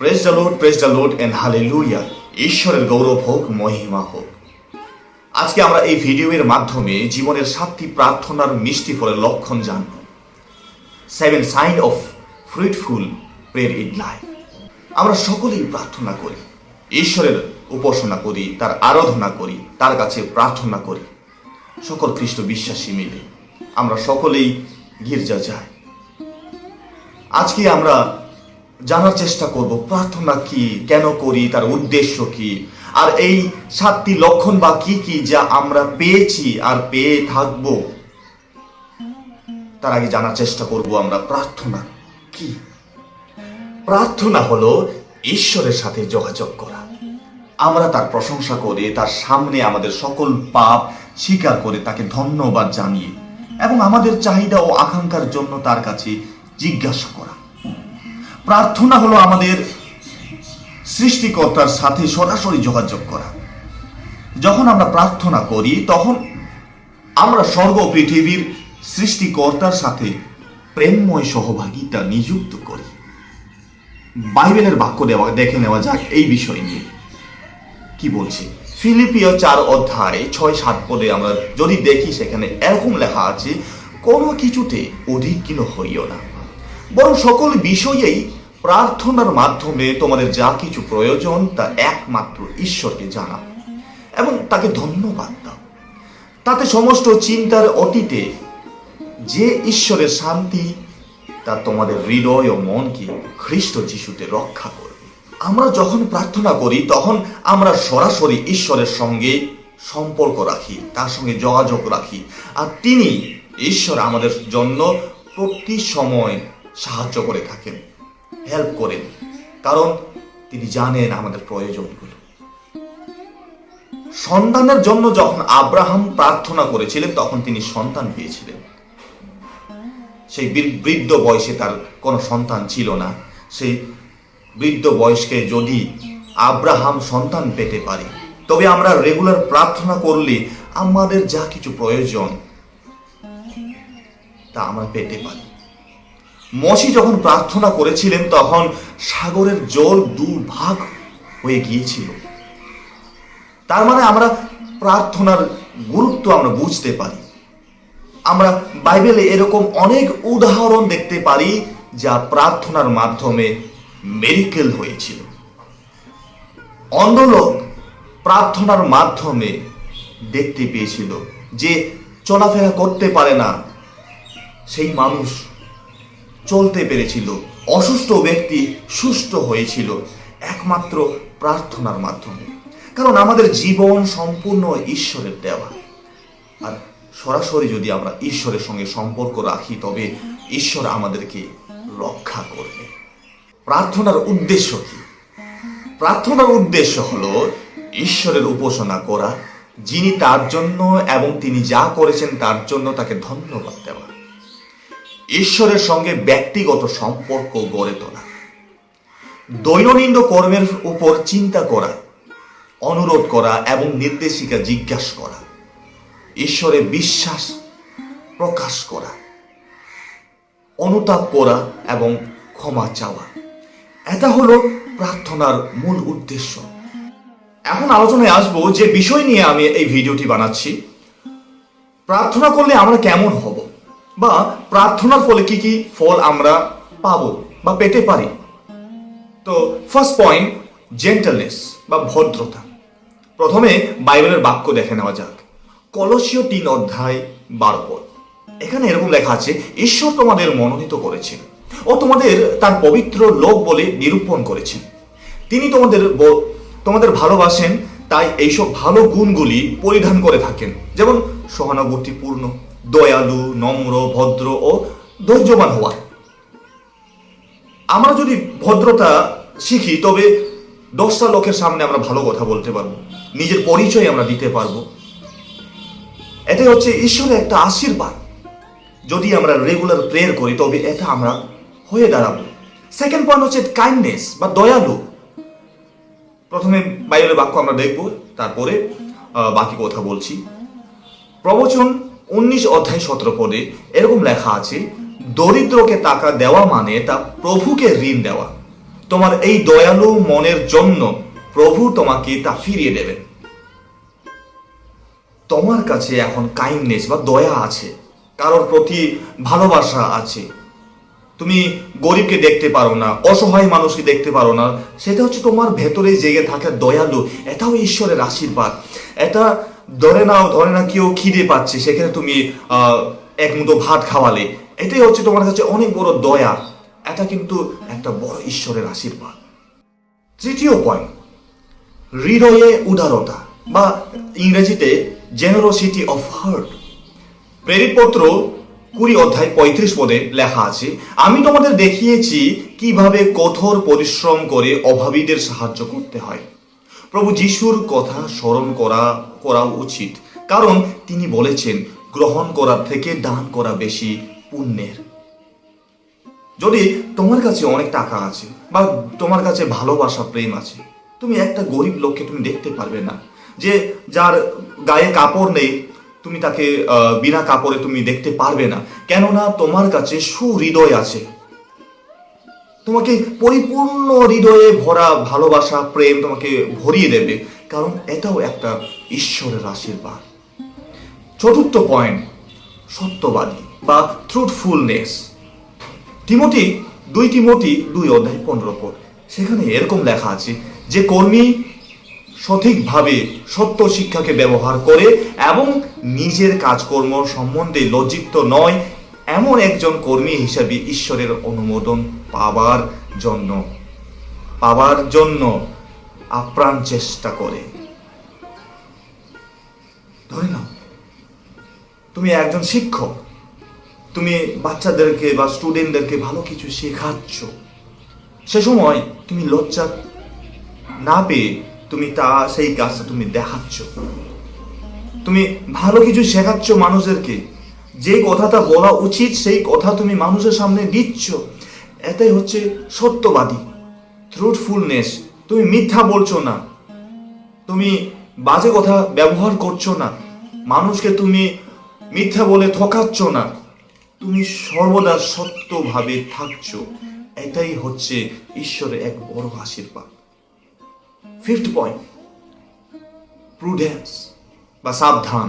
Praise the Lord praise the Lord and hallelujah ঈশ্বরের গৌরব হোক, মহিমা হোক। আজকে আমরা এই ভিডিওর মাধ্যমে জীবনের সাতটি প্রার্থনার মিষ্টি ফলের লক্ষণ জানব। Seven sign of fruitful prayer in life আমরা সকলেই প্রার্থনা করি। ঈশ্বরের উপাসনা করি, তার আরাধনা করি, তার কাছে প্রার্থনা করি। সকল খ্রিস্ট বিশ্বাসী মিলে আমরা সকলেই গির্জা যাই। আজকে আমরা জানার চেষ্টা করব, প্রার্থনা কি, কেন করি, তার উদ্দেশ্য কি? আর এই সাতটি লক্ষণ বা কি কি যা আমরা পেয়েছি আর পেয়ে থাকব, তার আগে জানার চেষ্টা করব আমরা, প্রার্থনা কি? প্রার্থনা হলো ঈশ্বরের সাথে যোগাযোগ করা। আমরা তার প্রশংসা করে, তার সামনে আমাদের সকল পাপ স্বীকার করে তাকে ধন্যবাদ জানিয়ে এবং আমাদের চাহিদা ও আকাঙ্ক্ষার জন্য তার কাছে জিজ্ঞাসা করা। প্রার্থনা হলো আমাদের সৃষ্টিকর্তার সাথে সরাসরি যোগাযোগ করা। যখন আমরা প্রার্থনা করি, তখন আমরা স্বর্গ পৃথিবীর সৃষ্টিকর্তার সাথে প্রেমময় সহভাগিতা নিযুক্ত করি। বাইবেলের বাক্য দেওয়া, দেখে নেওয়া যাক এই বিষয় নিয়ে। কি বলছে? ফিলিপিও চার অধ্যায় ছয় সাত পদে আমরা যদি দেখি, সেখানে এরকম লেখা আছে, কোনো কিছুতে অধিকীন হইও না। বরং সকল বিষয়েই প্রার্থনার মাধ্যমে তোমাদের যা কিছু প্রয়োজন, তা একমাত্র ঈশ্বরকে জানাও এবং তাকে ধন্যবাদ দাও। তাতে সমস্ত চিন্তার অতীতে যে ঈশ্বরের শান্তি, তা তোমাদের হৃদয় ও মনকে খ্রিস্ট যিশুতে রক্ষা করবে। আমরা যখন প্রার্থনা করি, তখন আমরা সরাসরি ঈশ্বরের সঙ্গে সম্পর্ক রাখি, তার সঙ্গে যোগাযোগ রাখি। আর তিনি ঈশ্বর আমাদের জন্য প্রতি সময় সাহায্য করে থাকেন। হেল্প করেন। কারণ তিনি জানেন আমাদের প্রয়োজনগুলো। সন্তানের জন্য যখন আব্রাহাম প্রার্থনা করেছিলেন, তখন তিনি সন্তান পেয়েছিলেন। সেই বৃদ্ধ বয়সে তার কোনো সন্তান ছিল না। সেই বৃদ্ধ বয়সকে যদি আব্রাহাম সন্তান পেতে পারে, তবে আমরা রেগুলার প্রার্থনা করলে আমাদের যা কিছু প্রয়োজন, তা আমরা পেতে পারি। মসি যখন প্রার্থনা করেছিলেন, তখন সাগরের জল দুভাগ হয়ে গিয়েছিল। তার মানে আমরা প্রার্থনার গুরুত্ব আমরা বুঝতে পারি। আমরা বাইবেলে এরকম অনেক উদাহরণ দেখতে পারি, যা প্রার্থনার মাধ্যমে মেরিকেল হয়েছিল। অন্ধলোক প্রার্থনার মাধ্যমে দেখতে পেয়েছিল যে চলাফেরা করতে পারে না সেই মানুষ চলতে পেরেছিল। অসুস্থ ব্যক্তি সুস্থ হয়েছিল। একমাত্র প্রার্থনার মাধ্যমে। কারণ আমাদের জীবন সম্পূর্ণ ঈশ্বরের দেওয়া। আর সরাসরি যদি আমরা ঈশ্বরের সঙ্গে সম্পর্ক রাখি, তবে ঈশ্বর আমাদেরকে রক্ষা করবে। প্রার্থনার উদ্দেশ্য কি? প্রার্থনার উদ্দেশ্য হলো ঈশ্বরের উপাসনা করা, যিনি তার জন্য এবং তিনি যা করেছেন তার জন্য তাকে ধন্যবাদ দেওয়া। ঈশ্বরের সঙ্গে ব্যক্তিগত সম্পর্ক গড়ে তোলা। দৈনন্দিন কর্মের উপর চিন্তা করা, অনুরোধ করা এবং নির্দেশিকা জিজ্ঞাসা করা, ঈশ্বরে বিশ্বাস প্রকাশ করা, অনুতাপ করা এবং ক্ষমা চাওয়া। এটা হলো প্রার্থনার মূল উদ্দেশ্য। এখন আলোচনায় আসব যে বিষয় নিয়ে আমি এই ভিডিওটি বানাচ্ছি। প্রার্থনা করলে আমরা কেমন হব? বা প্রার্থনার ফলে কি কি ফল আমরা পাবো বা পেতে পারি? তো ফার্স্ট পয়েন্ট জেন্টালনেস বা ভদ্রতা। প্রথমে বাইবেলের বাক্য দেখে নেওয়া যাক। কলসীয় তিন অধ্যায় বারো পদ। এখানে এরকম লেখা আছে, ঈশ্বর তোমাদের মনোনীত করেছেন ও তোমাদের তার পবিত্র লোক বলে নিরূপণ করেছেন। তিনি তোমাদের তোমাদের ভালোবাসেন, তাই এইসব ভালো গুণগুলি পরিধান করে থাকেন। যেমন সহানুভূতিপূর্ণ দয়ালু, নম্র, ভদ্র ও ধৈর্যবান হওয়া। আমরা যদি ভদ্রতা শিখি, তবে দশটা লোকের সামনে আমরা ভালো কথা বলতে পারব। নিজের পরিচয় আমরা দিতে পারব। এটাই হচ্ছে ঈশ্বরের একটা আশীর্বাদ। যদি আমরা রেগুলার প্রেয়ার করি, তবে এটা আমরা হয়ে দাঁড়াবো। সেকেন্ড পয়েন্ট হচ্ছে কাইন্ডনেস বা দয়ালু। প্রথমে বাইবেলের বাক্য আমরা দেখব, তারপরে বাকি কথা বলছি। প্রবচন উনিশ অধ্যায় সতেরো পদে এরকম লেখা আছে, দরিদ্রকে টাকা দেওয়া মানে তা প্রভুকে ঋণ দেওয়া। তোমার এই দয়ালু মনের জন্য প্রভু তোমাকে তা ফিরিয়ে দেবেন। তোমার কাছে এখন কাইন্ডনেস বা দয়া আছে, কারোর প্রতি ভালোবাসা আছে। তুমি গরিবকে দেখতে পারো না, অসহায় মানুষকে দেখতে পারো না, সেটা হচ্ছে তোমার ভেতরে জেগে থাকা দয়ালু। এটাও ঈশ্বরের আশীর্বাদ। এটা ধরে নাও, ধরে না কেউ খিদে পাচ্ছে, সেখানে তুমি এক মুঠো ভাত খাওয়ালে। এটাই হচ্ছে তোমার কাছে অনেক বড় দয়া। এটা কিন্তু একটা বড় ঈশ্বরের আশীর্বাদ। তৃতীয় পয়েন্ট হৃদয়ে উদারতা বা ইংরেজিতে জেনারোসিটি অফ হার্ট প্রেরিতপত্র কুড়ি অধ্যায় পঁয়ত্রিশ পদে লেখা আছে, আমি তোমাদের দেখিয়েছি কীভাবে কঠোর পরিশ্রম করে অভাবীদের সাহায্য করতে হয়। প্রভু যিশুর কথা স্মরণ করা করা উচিত। কারণ তিনি বলেছেন, গ্রহণ করার থেকে দান করা বেশি পুণ্যের। যদি তোমার কাছে অনেক টাকা আছে বা তোমার কাছে ভালোবাসা প্রেম আছে, তুমি একটা গরিব লোককে তুমি দেখতে পারবে না। যে যার গায়ে কাপড় নেই, তুমি তাকে বিনা কাপড়ে তুমি দেখতে পারবে না। কেননা তোমার কাছে সুহৃদয় আছে। তোমাকে পরিপূর্ণ হৃদয়ে ভরা ভালোবাসা, প্রেম তোমাকে ভরিয়ে দেবে। কারণ এটাও একটা ঈশ্বরের আশীর্বাদ। চতুর্থ পয়েন্ট সত্যবাদী বা ট্রুথফুলনেস তিমতি দুই তিমতি দুই অধ্যায় পনেরো পদ। সেখানে এরকম লেখা আছে, যে কর্মী সঠিকভাবে সত্য শিক্ষাকে ব্যবহার করে এবং নিজের কাজকর্ম সম্বন্ধে লজ্জিত নয় এমন একজন কর্মী হিসাবে ঈশ্বরের অনুমোদন পাবার জন্য পাবার জন্য আপ্রাণ চেষ্টা করে। ধরে নাও, তুমি একজন শিক্ষক, তুমি বাচ্চাদেরকে বা স্টুডেন্টদেরকে ভালো কিছু শেখাচ্ছ। সে সময় তুমি লজ্জা না পেয়ে তুমি তা, সেই কাজটা তুমি দেখাচ্ছ। তুমি ভালো কিছু শেখাচ্ছ মানুষদেরকে যে কথাটা বলা উচিত, সেই কথা তুমি মানুষের সামনে দিচ্ছ, এটাই হচ্ছে সত্যবাদী ট্রুথফুলনেস তুমি মিথ্যা বলছো না, তুমি বাজে কথা ব্যবহার করছ না, মানুষকে তুমি মিথ্যা বলে ঠকাচ্ছ না, তুমি সর্বদা সত্যভাবে থাকছো, এটাই হচ্ছে ঈশ্বরের এক বড় আশীর্বাদ। ফিফথ পয়েন্ট প্রুডেন্স বা সাবধান।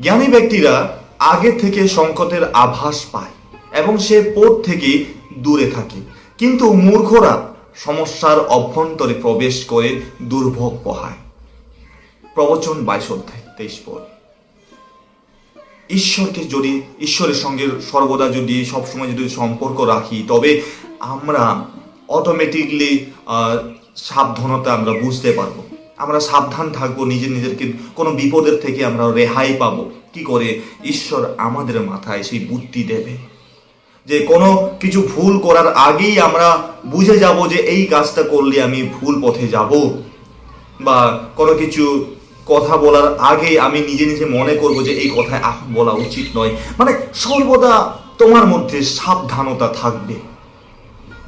জ্ঞানী ব্যক্তিরা আগে থেকে সংকটের আভাস পায় এবং সে পোট থেকে দূরে থাকে। কিন্তু মূর্খরা সমস্যার অভ্যন্তরে প্রবেশ করে দুর্ভোগ পোহায়। প্রবচন বাইশ অধ্যায়, তেইশ পদ। ঈশ্বরকে যদি, ঈশ্বরের সঙ্গে সর্বদা যদি সবসময় যদি সম্পর্ক রাখি, তবে আমরা অটোমেটিকলি সাবধানতা আমরা বুঝতে পারব। আমরা সাবধান থাকব, নিজের নিজেরকে, কোনো বিপদের থেকে আমরা রেহাই পাবো। কি করে? ঈশ্বর আমাদের মাথায় সেই বুদ্ধি দেবে। যে কোনো কিছু ভুল করার আগেই আমরা বুঝে যাব যে এই কাজটা করলে আমি ভুল পথে যাব। বা কোনো কিছু কথা বলার আগে আমি নিজে নিজে মনে করব যে এই কথায় এখন বলা উচিত নয়। মানে সর্বদা তোমার মধ্যে সাবধানতা থাকবে।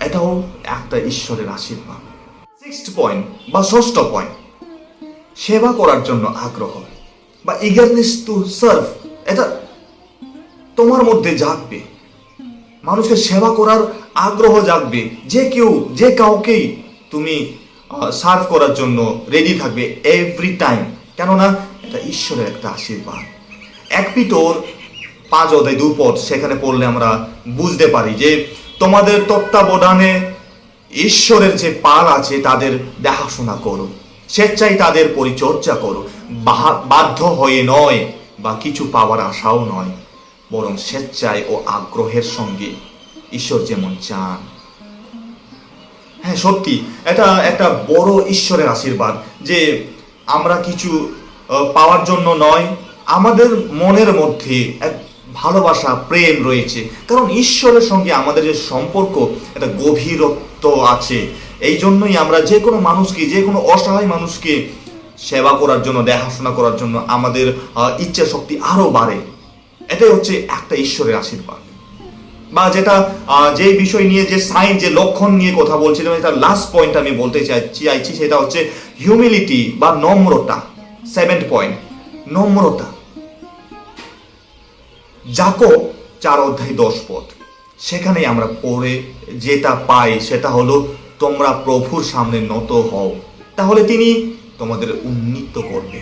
এটাও একটা ঈশ্বরের আশীর্বাদ। সিক্সথ পয়েন্ট বা ষষ্ঠ পয়েন্ট সেবা করার জন্য আগ্রহ। বা ইগারনেস টু সার্ভ এটা তোমার মধ্যে জাগবে। মানুষকে সেবা করার আগ্রহ জাগবে। যে কেউ, যে কাউকেই তুমি সার্ভ করার জন্য রেডি থাকবে এভরি টাইম কেননা এটা ঈশ্বরের একটা আশীর্বাদ। এক পিটোর পাঁচ অধ্যায় দুপদ সেখানে পড়লে আমরা বুঝতে পারি যে তোমাদের তত্ত্বাবধানে ঈশ্বরের যে পাল আছে, তাদের দেখাশোনা করো। স্বেচ্ছায় তাদের পরিচর্যা করো। বাধ্য হয়ে নয়, বা কিছু পাওয়ার আশাও নয়। বরং স্বেচ্ছায় ও আগ্রহের সঙ্গে ঈশ্বর যেমন চান। হ্যাঁ সত্যি, এটা একটা বড় ঈশ্বরের আশীর্বাদ যে আমরা কিছু পাওয়ার জন্য নয়, আমাদের মনের মধ্যে এক ভালোবাসা, প্রেম রয়েছে। কারণ ঈশ্বরের সঙ্গে আমাদের যে সম্পর্ক, একটা গভীরত্ব আছে। এই জন্যই আমরা যে কোনো মানুষকে, যে কোনো অসহায় মানুষকে সেবা করার জন্য, দেখাশোনা করার জন্য আমাদের ইচ্ছা শক্তি আরও বাড়ে। এটাই হচ্ছে একটা ঈশ্বরের আশীর্বাদ। বা যেটা যে বিষয় নিয়ে, যে সাইন যে লক্ষণ নিয়ে কথা বলছিলাম এটা লাস্ট পয়েন্ট আমি বলতে চাই- চাইছি, সেটা হচ্ছে হিউমিলিটি বা নম্রতা। সেভেন পয়েন্ট নম্রতা। যাকো চার অধ্যায় দশ পথ। সেখানেই আমরা পড়ে যেটা পাই, সেটা হলো তোমরা প্রভুর সামনে নত হও, তাহলে তিনি তোমাদের উন্নীত করবে।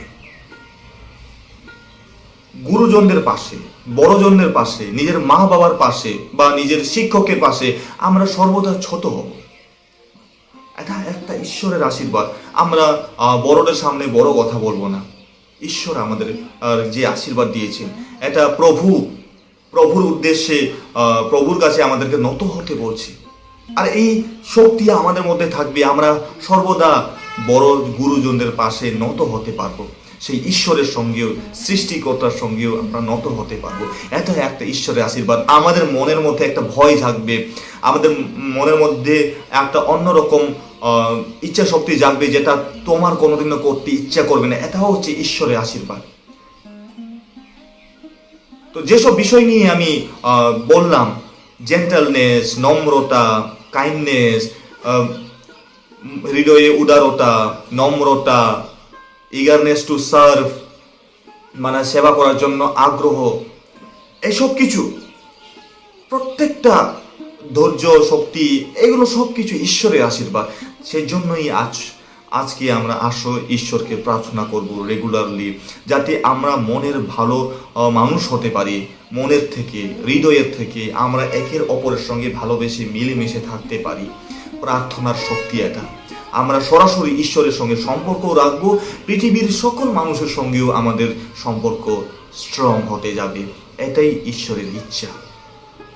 গুরুজনদের পাশে, বড়জনদের পাশে, নিজের মা বাবার পাশে বা নিজের শিক্ষকের পাশে আমরা সর্বদা ছোট হব। এটা একটা ঈশ্বরের আশীর্বাদ। আমরা বড়দের সামনে বড় কথা বলব না। ঈশ্বর আমাদের যে আশীর্বাদ দিয়েছেন, এটা প্রভু, প্রভুর উদ্দেশ্যে প্রভুর কাছে আমাদেরকে নত হতে বলছি। আর এই শক্তি আমাদের মধ্যে থাকবে, আমরা সর্বদা বড় গুরুজনদের পাশে নত হতে পারব। সেই ঈশ্বরের সঙ্গেও, সৃষ্টিকর্তার সঙ্গেও আমরা নত হতে পারব। এটা একটা ঈশ্বরের আশীর্বাদ আমাদের মনের মধ্যে একটা ভয় থাকবে আমাদের মনের মধ্যে একটা অন্যরকম ইচ্ছা শক্তি জাগবে যেটা তোমার কোনোদিনও করতে ইচ্ছা করবে না। এটাও হচ্ছে ঈশ্বরের আশীর্বাদ। তো যেসব বিষয় নিয়ে আমি বললাম জেন্টালনেস নম্রতা কাইন্ডনেস হৃদয়ে উদারতা নম্রতা ইগারনেস টু সার্ভ মানে সেবা করার জন্য আগ্রহ, এসব কিছু, প্রত্যেকটা ধৈর্য, শক্তি, এগুলো সব কিছু ঈশ্বরের আশীর্বাদ। সেই জন্যই আজ, আজকে আমরা আসো ঈশ্বরকে প্রার্থনা করব রেগুলারলি যাতে আমরা মনের ভালো মানুষ হতে পারি। মনের থেকে, হৃদয়ের থেকে আমরা একের অপরের সঙ্গে ভালোবেসে মিলেমিশে থাকতে পারি। প্রার্থনার শক্তি এটা। আমরা সরাসরি ঈশ্বরের সঙ্গে সম্পর্ক রাখব, পৃথিবীর সকল মানুষের সঙ্গেও আমাদের সম্পর্ক স্ট্রং হতে যাবে। এটাই ঈশ্বরের ইচ্ছা।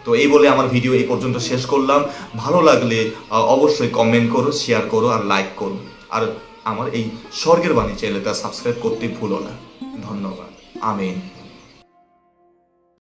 তো এই বলে আমার ভিডিও এই পর্যন্ত শেষ করলাম। ভালো লাগলে অবশ্যই কমেন্ট করো শেয়ার করো আর লাইক করো। আর আমার এই স্বর্গের বাণী চ্যানেলটা সাবস্ক্রাইব করতে ভুলো না। ধন্যবাদ। আমিন।